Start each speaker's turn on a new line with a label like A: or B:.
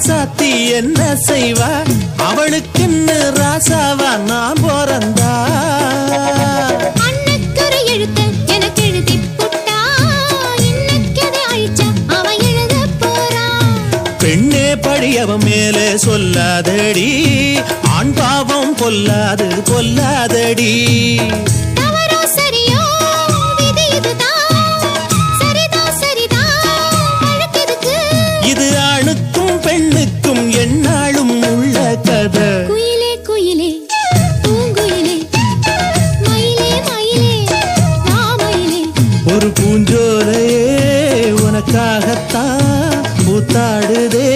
A: என்ன செய்வா? அவளுக்குன்னு ராசாவா? நான் பிறந்தா. பெண்ணே படியவன் மேலே சொல்லாதடி. ஆண் பாவம் பொல்லாது பொல்லாதடி. ஒரு பூஞ்சோலையே உனக்காகத்தான் பூத்தாடுதே.